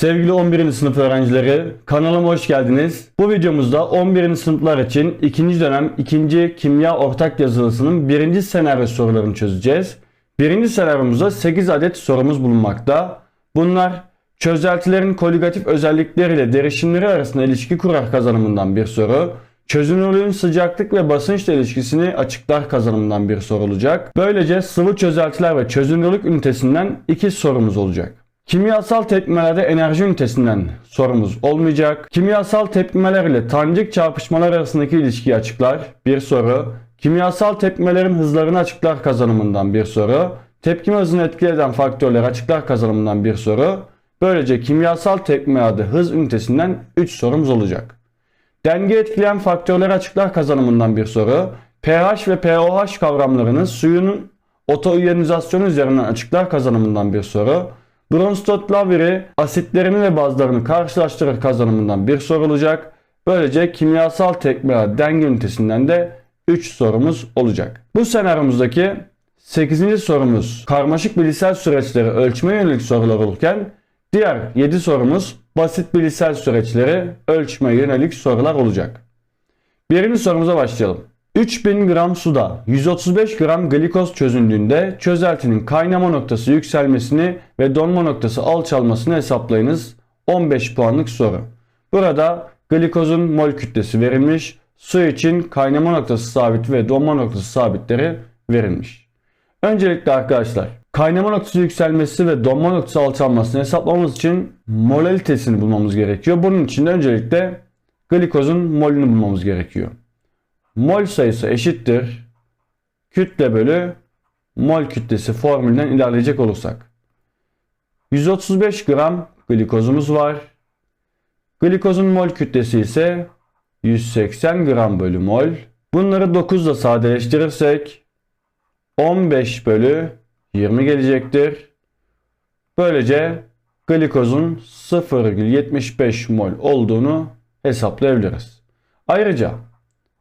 Sevgili 11. sınıf öğrencileri, kanalıma hoş geldiniz. Bu videomuzda 11. sınıflar için 2. dönem 2. kimya ortak yazılısının 1. senaryo sorularını çözeceğiz. 1. senaryomuzda 8 adet sorumuz bulunmakta. Bunlar çözeltilerin koligatif özellikleriyle derişimleri arasında ilişki kurar kazanımından bir soru. Çözünürlüğün sıcaklık ve basınçla ilişkisini açıklar kazanımından bir soru olacak. Böylece sıvı çözeltiler ve çözünürlük ünitesinden iki sorumuz olacak. Kimyasal tepkimelerde enerji ünitesinden sorumuz olmayacak. Kimyasal tepkimeler ile tanecik çarpışmalar arasındaki ilişkiyi açıklar bir soru. Kimyasal tepkimelerin hızlarını açıklar kazanımından bir soru. Tepkime hızını etki eden faktörleri açıklar kazanımından bir soru. Böylece kimyasal tepkimelerde hız ünitesinden 3 sorumuz olacak. Denge etkileyen faktörleri açıklar kazanımından bir soru. pH ve pOH kavramlarını suyun otoiyonizasyonu üzerinden açıklar kazanımından bir soru. Bronsted Lowry asitlerini ve bazlarını karşılaştırır kazanımından bir soru olacak. Böylece kimyasal tepkimeler denge ünitesinden de 3 sorumuz olacak. Bu senaryomuzdaki 8. sorumuz karmaşık bilişsel süreçleri ölçme yönelik sorular olurken diğer 7 sorumuz basit bilişsel süreçleri ölçme yönelik sorular olacak. Birinci sorumuza başlayalım. 3000 gram suda 135 gram glikoz çözündüğünde çözeltinin kaynama noktası yükselmesini ve donma noktası alçalmasını hesaplayınız. 15 puanlık soru. Burada glikozun mol kütlesi verilmiş. Su için kaynama noktası sabit ve donma noktası sabitleri verilmiş. Öncelikle arkadaşlar kaynama noktası yükselmesi ve donma noktası alçalmasını hesaplamamız için molalitesini bulmamız gerekiyor. Bunun için de öncelikle glikozun molünü bulmamız gerekiyor. Mol sayısı eşittir kütle bölü mol kütlesi formülünden ilerleyecek olursak. 135 gram glikozumuz var. Glikozun mol kütlesi ise 180 gram bölü mol. Bunları 9 ile sadeleştirirsek 15 bölü 20 gelecektir. Böylece glikozun 0,75 mol olduğunu hesaplayabiliriz. Ayrıca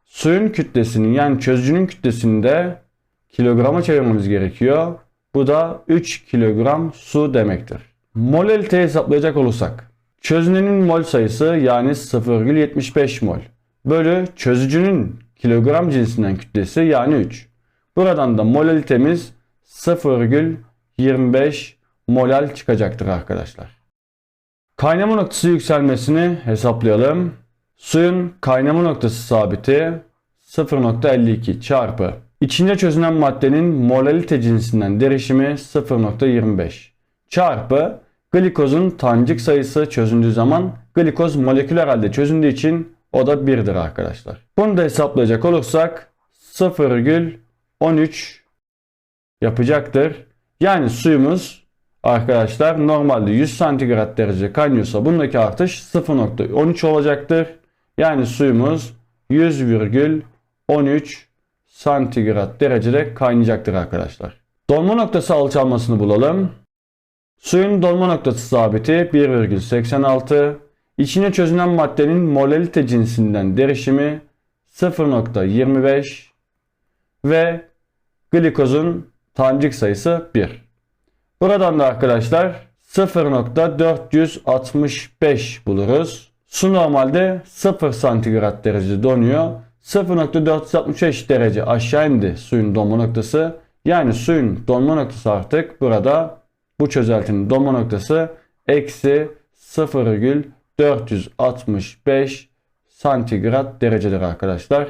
suyun kütlesinin yani çözücünün kütlesini de kilograma çevirmemiz gerekiyor. Bu da 3 kilogram su demektir. Molalite hesaplayacak olursak çözünenin mol sayısı yani 0,75 mol bölü çözücünün kilogram cinsinden kütlesi yani 3. Buradan da molalitemiz 0,25 molal çıkacaktır arkadaşlar. Kaynama noktası yükselmesini hesaplayalım. Suyun kaynama noktası sabiti 0.52 çarpı içinde çözünen maddenin molalite cinsinden derişimi 0.25 çarpı glikozun tanecik sayısı çözündüğü zaman glikoz moleküler halde çözündüğü için o da 1'dir arkadaşlar. Bunu da hesaplayacak olursak 0,13 yapacaktır. Yani suyumuz arkadaşlar normalde 100 santigrat derece kaynıyorsa bundaki artış 0.13 olacaktır. Yani suyumuz 100,13 santigrat derecede kaynayacaktır arkadaşlar. Donma noktası alçalmasını bulalım. Suyun donma noktası sabiti 1,86. İçine çözünen maddenin molalite cinsinden derişimi 0.25 ve glikozun tanecik sayısı 1. Buradan da arkadaşlar 0.465 buluruz. Su normalde 0 santigrat derece donuyor. 0.465 derece aşağı indi suyun donma noktası. Yani suyun donma noktası artık burada bu çözeltinin donma noktası eksi 0,465 santigrat derecedir arkadaşlar.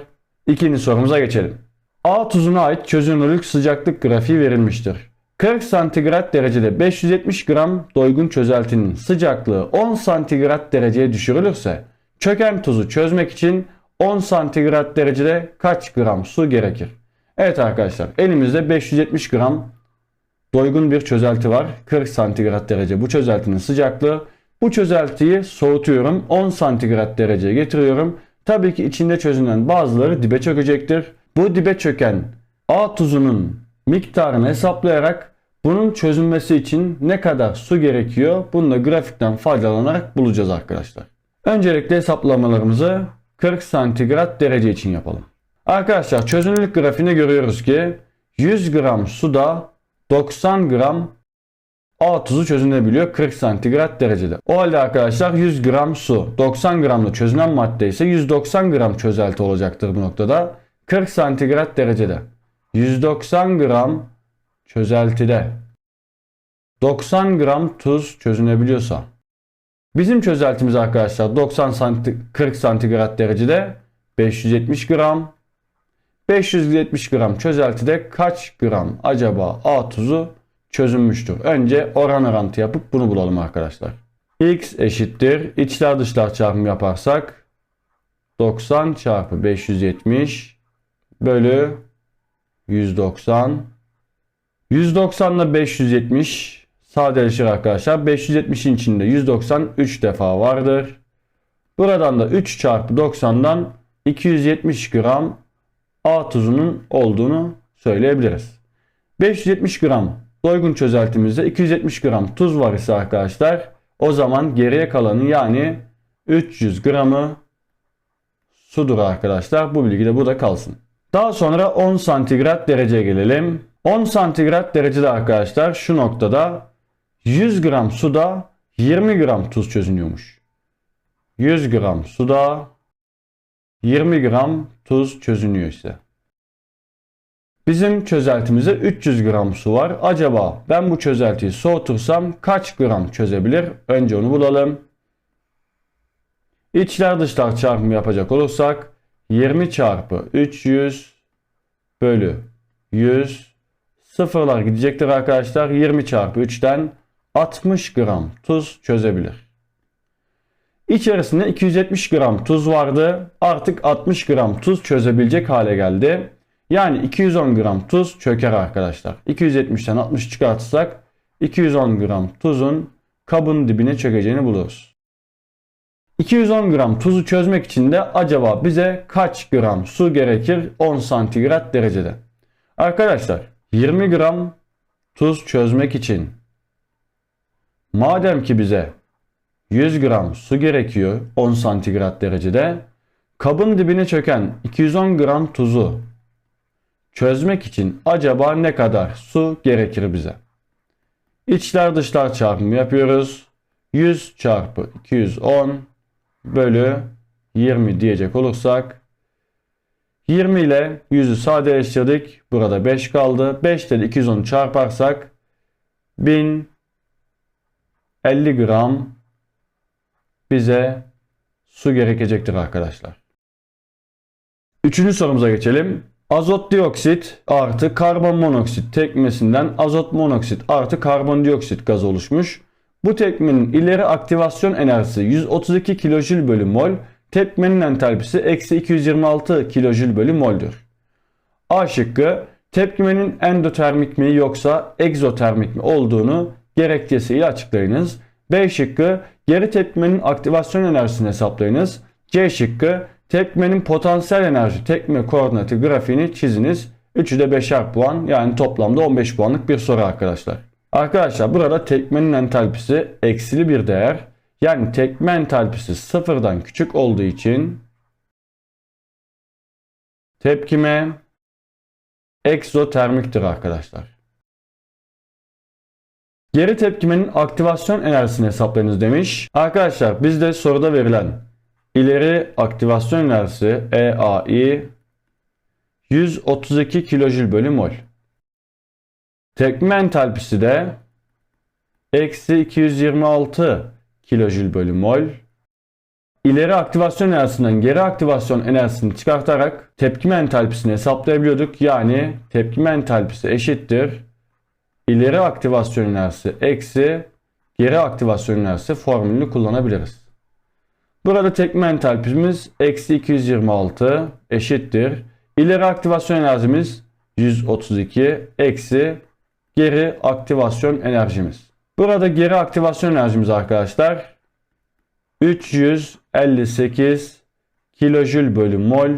İkinci sorumuza geçelim. A tuzuna ait çözünürlük sıcaklık grafiği verilmiştir. 40 santigrat derecede 570 gram doygun çözeltinin sıcaklığı 10 santigrat dereceye düşürülürse çöken tuzu çözmek için 10 santigrat derecede kaç gram su gerekir? Evet arkadaşlar elimizde 570 gram doygun bir çözelti var. 40 santigrat derece bu çözeltinin sıcaklığı. Bu çözeltiyi soğutuyorum. 10 santigrat dereceye getiriyorum. Tabii ki içinde çözünen bazıları dibe çökecektir. Bu dibe çöken A tuzunun miktarını hesaplayarak bunun çözülmesi için ne kadar su gerekiyor bunu da grafikten faydalanarak bulacağız arkadaşlar. Öncelikle hesaplamalarımızı 40 santigrat derece için yapalım. Arkadaşlar çözünürlük grafiğinde görüyoruz ki 100 gram suda 90 gram A tuzu çözünebiliyor 40 santigrat derecede. O halde arkadaşlar 100 gram su 90 gramla çözünen madde ise 190 gram çözelti olacaktır bu noktada. 40 santigrat derecede. 190 gram çözeltide 90 gram tuz çözünebiliyorsa bizim çözeltimiz arkadaşlar 90 santi 40 santigrat derecede 570 gram 570 gram çözeltide kaç gram acaba A tuzu çözünmüştür? Önce oran orantı yapıp bunu bulalım arkadaşlar. X eşittir. İçler dışlar çarpımı yaparsak 90 çarpı 570 bölü 190 190 ile 570 sadeleşir arkadaşlar. 570'in içinde 190 3 defa vardır. Buradan da 3 çarpı 90'dan 270 gram A tuzunun olduğunu söyleyebiliriz. 570 gram doygun çözeltimizde 270 gram tuz var ise arkadaşlar o zaman geriye kalanı yani 300 gramı sudur arkadaşlar. Bu bilgi de burada kalsın. Daha sonra 10 santigrat dereceye gelelim. 10 santigrat derecede arkadaşlar şu noktada 100 gram suda 20 gram tuz çözünüyormuş. 100 gram suda 20 gram tuz çözünüyor ise. Bizim çözeltimizde 300 gram su var. Acaba ben bu çözeltiyi soğutursam kaç gram çözebilir? Önce onu bulalım. İçler dışlar çarpımı yapacak olursak 20 çarpı 300 bölü 100 sıfırlar gidecektir arkadaşlar. 20 çarpı 3'ten 60 gram tuz çözebilir. İçerisinde 270 gram tuz vardı. Artık 60 gram tuz çözebilecek hale geldi. Yani 210 gram tuz çöker arkadaşlar. 270'ten 60 çıkartırsak 210 gram tuzun kabın dibine çökeceğini buluruz. 210 gram tuzu çözmek için de acaba bize kaç gram su gerekir 10 santigrat derecede? Arkadaşlar 20 gram tuz çözmek için madem ki bize 100 gram su gerekiyor 10 santigrat derecede kabın dibine çöken 210 gram tuzu çözmek için acaba ne kadar su gerekir bize? İçler dışlar çarpımı yapıyoruz. 100 çarpı 210 bölü 20 diyecek olursak 20 ile 100'ü sadeleştirdik. Burada 5 kaldı. 5 ile 210 çarparsak 1050 gram bize su gerekecektir arkadaşlar. Üçüncü sorumuza geçelim. Azot dioksit artı karbon monoksit tekmesinden azot monoksit artı karbondioksit gazı oluşmuş. Bu tepkimenin ileri aktivasyon enerjisi 132 kilojül bölü mol, tepkimenin entalpisi eksi 226 kilojül bölü moldür. A şıkkı tepkimenin endotermik mi yoksa egzotermik mi olduğunu gerekçesiyle açıklayınız. B şıkkı geri tepkimenin aktivasyon enerjisini hesaplayınız. C şıkkı tepkimenin potansiyel enerji tepkime koordinatı grafiğini çiziniz. Üçü de 5'er puan yani toplamda 15 puanlık bir soru arkadaşlar. Arkadaşlar burada tekmenin entalpisi eksili bir değer. Yani tekme entalpisi sıfırdan küçük olduğu için tepkime egzotermiktir arkadaşlar. Geri tepkimenin aktivasyon enerjisini hesaplayınız demiş. Arkadaşlar bizde soruda verilen ileri aktivasyon enerjisi EAI 132 kilojül bölü mol. Tekme entalpisi de eksi 226 kilojül bölü mol. İleri aktivasyon enerjisinden geri aktivasyon enerjisini çıkartarak tepkime entalpisini hesaplayabiliyorduk. Yani tepkime entalpisi eşittir. İleri aktivasyon enerjisi eksi geri aktivasyon enerjisi formülünü kullanabiliriz. Burada tekme entalpimiz eksi 226 eşittir. İleri aktivasyon enerjimiz 132 eksi geri aktivasyon enerjimiz. Burada geri aktivasyon enerjimiz arkadaşlar 358 kilojül bölü mol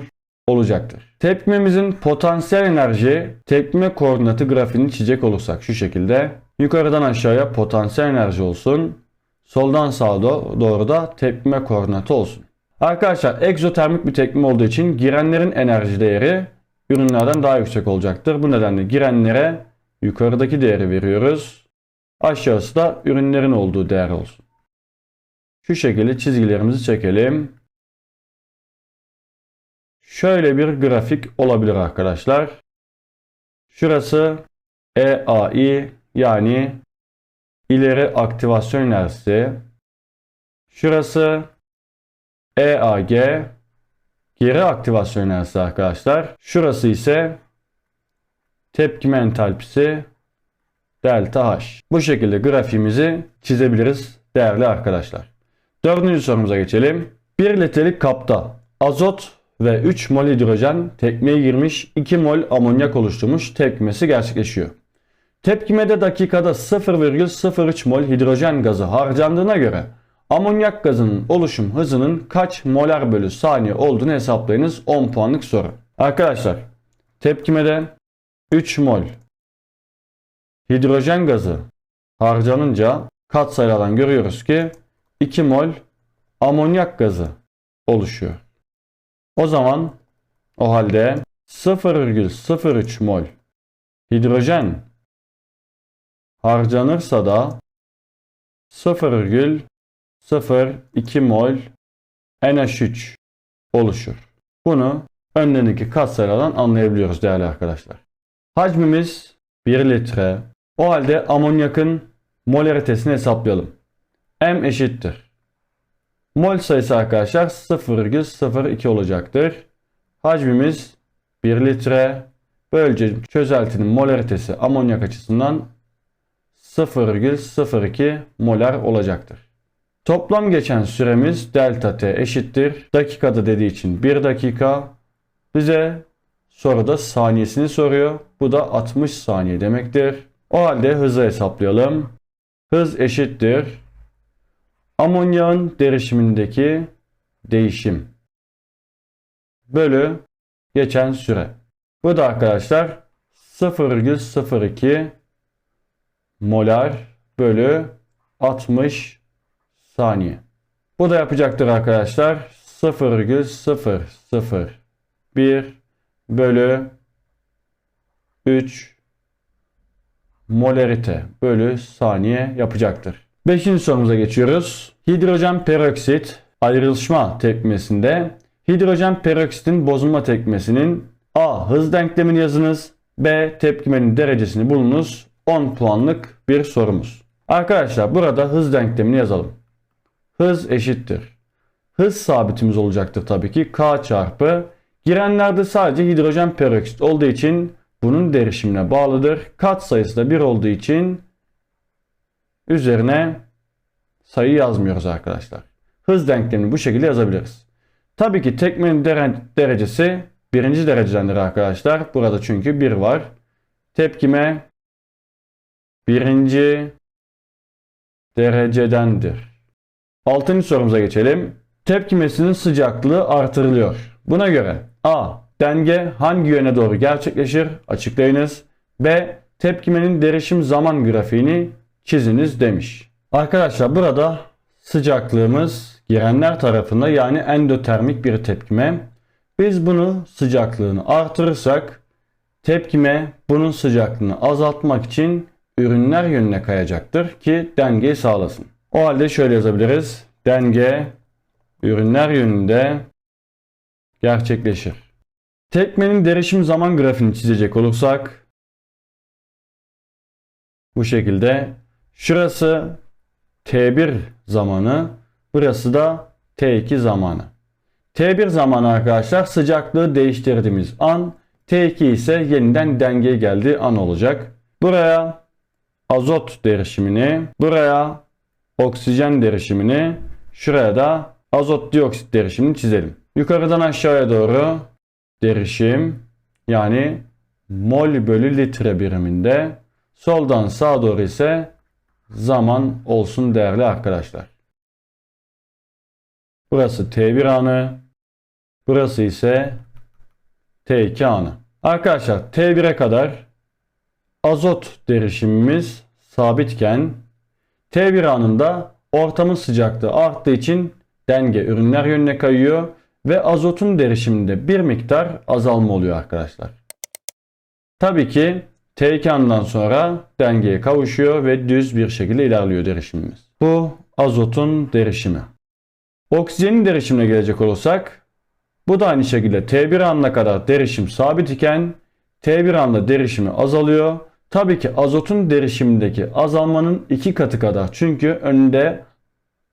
olacaktır. Tepkimemizin potansiyel enerji tepkime koordinatı grafiğini çizecek olursak şu şekilde yukarıdan aşağıya potansiyel enerji olsun. Soldan sağa doğru da tepkime koordinatı olsun. Arkadaşlar egzotermik bir tepkime olduğu için girenlerin enerji değeri ürünlerden daha yüksek olacaktır. Bu nedenle girenlere yukarıdaki değeri veriyoruz. Aşağısı da ürünlerin olduğu değer olsun. Şu şekilde çizgilerimizi çekelim. Şöyle bir grafik olabilir arkadaşlar. Şurası EAI yani ileri aktivasyon enerjisi. Şurası EAG geri aktivasyon enerjisi arkadaşlar. Şurası ise tepkime entalpisi delta H. Bu şekilde grafiğimizi çizebiliriz değerli arkadaşlar. Dördüncü sorumuza geçelim. 1 litrelik kapta azot ve 3 mol hidrojen tepkimeye girmiş 2 mol amonyak oluşturmuş tepkimesi gerçekleşiyor. Tepkimede dakikada 0,03 mol hidrojen gazı harcandığına göre amonyak gazının oluşum hızının kaç molar bölü saniye olduğunu hesaplayınız 10 puanlık soru. Arkadaşlar tepkimede 3 mol hidrojen gazı harcanınca katsayılardan görüyoruz ki 2 mol amonyak gazı oluşuyor. O zaman o halde 0,03 mol hidrojen harcanırsa da 0,02 mol NH3 oluşur. Bunu önlerindeki katsayılardan anlayabiliyoruz değerli arkadaşlar. Hacmimiz 1 litre. O halde amonyakın molaritesini hesaplayalım. M eşittir. Mol sayısı arkadaşlar 0,02 olacaktır. Hacmimiz 1 litre. Böylece çözeltinin molaritesi amonyak açısından 0,02 molar olacaktır. Toplam geçen süremiz delta t eşittir. Dakikada dediği için 1 dakika. Bize soruda saniyesini soruyor. Bu da 60 saniye demektir. O halde hızı hesaplayalım. Hız eşittir. Amonyağın derişimindeki değişim bölü geçen süre. Bu da arkadaşlar 0,02 molar bölü 60 saniye. Bu da yapacaktır arkadaşlar 0,001 bölü 3 molarite bölü saniye yapacaktır. Beşinci sorumuza geçiyoruz. Hidrojen peroksit ayrılışma tepkimesinde hidrojen peroksitin bozulma tepkimesinin A. Hız denklemini yazınız. B. Tepkimenin derecesini bulunuz. 10 puanlık bir sorumuz. Arkadaşlar burada hız denklemini yazalım. Hız eşittir. Hız sabitimiz olacaktır tabii ki. K çarpı. Girenlerde sadece hidrojen peroksit olduğu için bunun derişimine bağlıdır. Kat sayısı da 1 olduğu için üzerine sayı yazmıyoruz arkadaşlar. Hız denklemini bu şekilde yazabiliriz. Tabii ki tekmenin derecesi birinci derecedendir arkadaşlar. Burada çünkü 1 var. Tepkime birinci derecedendir. Altıncı sorumuza geçelim. Tepkimesinin sıcaklığı artırılıyor. Buna göre A. Denge hangi yöne doğru gerçekleşir? Açıklayınız. B. Tepkimenin derişim zaman grafiğini çiziniz demiş. Arkadaşlar burada sıcaklığımız girenler tarafında yani endotermik bir tepkime. Biz bunu sıcaklığını artırırsak tepkime bunun sıcaklığını azaltmak için ürünler yönüne kayacaktır ki dengeyi sağlasın. O halde şöyle yazabiliriz. Denge ürünler yönünde gerçekleşir. Tekmenin derişim zaman grafiğini çizecek olursak bu şekilde şurası T1 zamanı burası da T2 zamanı. T1 zamanı arkadaşlar sıcaklığı değiştirdiğimiz an T2 ise yeniden dengeye geldiği an olacak. Buraya azot derişimini, buraya oksijen derişimini, şuraya da azot dioksit derişimini çizelim. Yukarıdan aşağıya doğru derişim yani mol bölü litre biriminde soldan sağa doğru ise zaman olsun değerli arkadaşlar. Burası T1 anı. Burası ise T2 anı. Arkadaşlar T1'e kadar azot derişimimiz sabitken T1 anında ortamın sıcaklığı arttığı için denge ürünler yönüne kayıyor ve azotun derişiminde bir miktar azalma oluyor arkadaşlar. Tabii ki T2'dan sonra dengeye kavuşuyor ve düz bir şekilde ilerliyor derişimimiz. Bu azotun derişimi. Oksijenin derişimine gelecek olursak bu da aynı şekilde T1 anına kadar derişim sabit iken T1 anda derişimi azalıyor. Tabii ki azotun derişimindeki azalmanın iki katı kadar. Çünkü önünde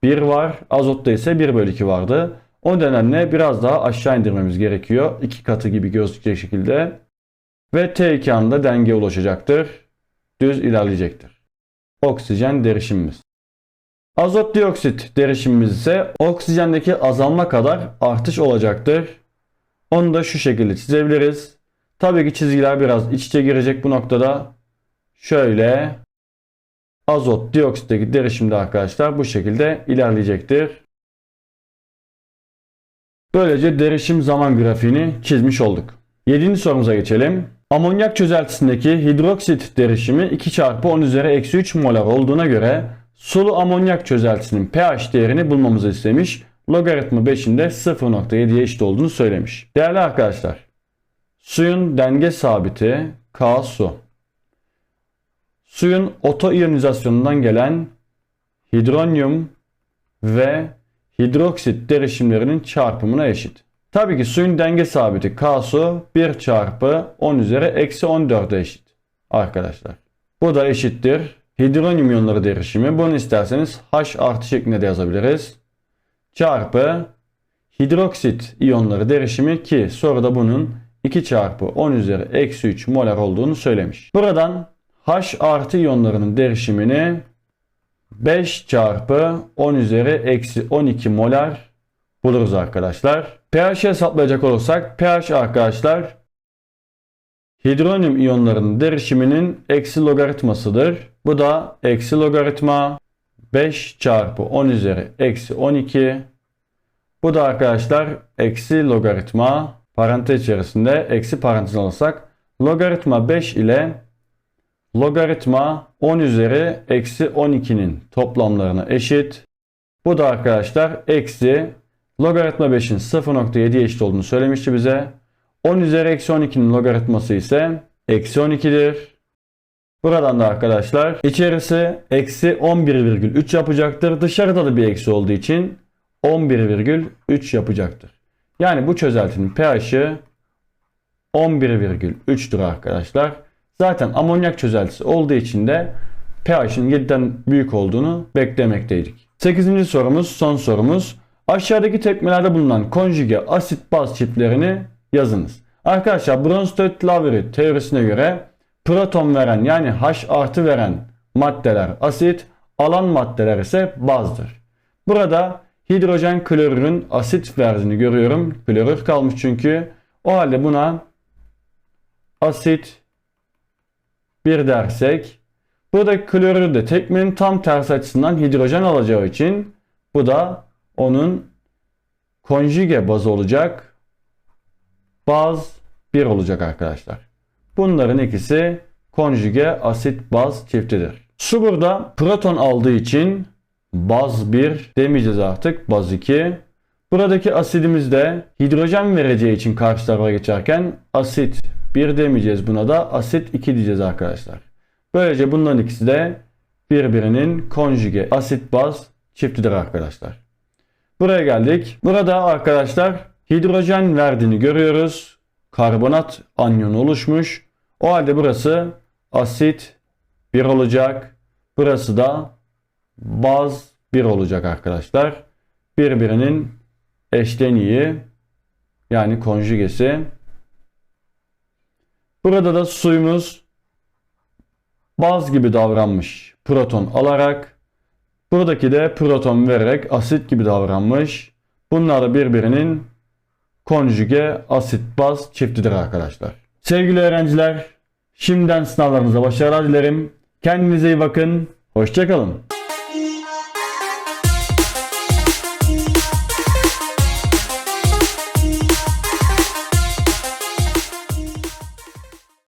1 var. Azotta ise 1 bölü 2 vardı. O nedenle biraz daha aşağı indirmemiz gerekiyor. İki katı gibi gözükecek şekilde. Ve T2 anda dengeye ulaşacaktır. Düz ilerleyecektir. Oksijen derişimimiz. Azot dioksit derişimimiz ise oksijendeki azalma kadar artış olacaktır. Onu da şu şekilde çizebiliriz. Tabii ki çizgiler biraz iç içe girecek bu noktada. Şöyle azot dioksitteki derişimde arkadaşlar bu şekilde ilerleyecektir. Böylece derişim zaman grafiğini çizmiş olduk. 7. sorumuza geçelim. Amonyak çözeltisindeki hidroksit derişimi 2 çarpı 10 üzeri eksi 3 molar olduğuna göre sulu amonyak çözeltisinin pH değerini bulmamızı istemiş. Logaritma 5'in de 0.7'ye eşit olduğunu söylemiş. Değerli arkadaşlar, suyun denge sabiti K su. Suyun otoiyonizasyonundan gelen hidronyum ve hidroksit derişimlerinin çarpımına eşit. Tabii ki suyun denge sabiti K su 1 çarpı 10 üzeri eksi 14'e eşit arkadaşlar. Bu da eşittir. Hidronyum iyonları derişimi. Bunu isterseniz H artı şeklinde de yazabiliriz. Çarpı hidroksit iyonları derişimi ki soruda bunun 2 çarpı 10 üzeri eksi 3 molar olduğunu söylemiş. Buradan H artı iyonlarının derişimini 5 çarpı 10 üzeri eksi 12 molar buluruz arkadaşlar. pH hesaplayacak olursak pH arkadaşlar hidronyum iyonlarının derişiminin eksi logaritmasıdır. Bu da eksi logaritma 5 çarpı 10 üzeri eksi 12. Bu da arkadaşlar eksi logaritma parantez içerisinde eksi parantez alırsak logaritma 5 ile logaritma 10 üzeri eksi 12'nin toplamlarına eşit. Bu da arkadaşlar eksi logaritma 5'in 0.7'ye eşit olduğunu söylemişti bize. 10 üzeri eksi 12'nin logaritması ise eksi 12'dir. Buradan da arkadaşlar içerisi eksi 11,3 yapacaktır. Dışarıda da bir eksi olduğu için 11,3 yapacaktır. Yani bu çözeltinin pH'i 11,3'tür arkadaşlar. Zaten amonyak çözeltisi olduğu için de pH'in 7'den büyük olduğunu beklemekteydik. 8. sorumuz son sorumuz. Aşağıdaki tepkimelerde bulunan konjüge asit baz çiftlerini yazınız. Arkadaşlar Bronsted-Lowry teorisine göre proton veren yani H artı veren maddeler asit, alan maddeler ise bazdır. Burada hidrojen klorürün asit verdiğini görüyorum. Klorür kalmış çünkü. O halde buna asit 1 dersek burada klorür de tekmenin tam tersi açısından hidrojen alacağı için bu da onun konjüge bazı olacak. Baz 1 olacak arkadaşlar. Bunların ikisi konjüge asit baz çiftidir. Su burada proton aldığı için baz 1 demeyeceğiz artık baz 2. Buradaki asidimiz de hidrojen vereceği için karşı tarafa geçerken asit 1 demeyeceğiz buna da asit 2 diyeceğiz arkadaşlar. Böylece bunların ikisi de birbirinin konjüge asit baz çiftidir arkadaşlar. Buraya geldik. Burada arkadaşlar hidrojen verdiğini görüyoruz. Karbonat anyonu oluşmuş. O halde burası asit 1 olacak. Burası da baz 1 olacak arkadaşlar. Birbirinin eşleniği yani konjugesi. Burada da suyumuz baz gibi davranmış. Proton alarak buradaki de proton vererek asit gibi davranmış. Bunlar da birbirinin konjüge asit baz çiftidir arkadaşlar. Sevgili öğrenciler, şimdiden sınavlarınıza başarılar dilerim. Kendinize iyi bakın. Hoşçakalın.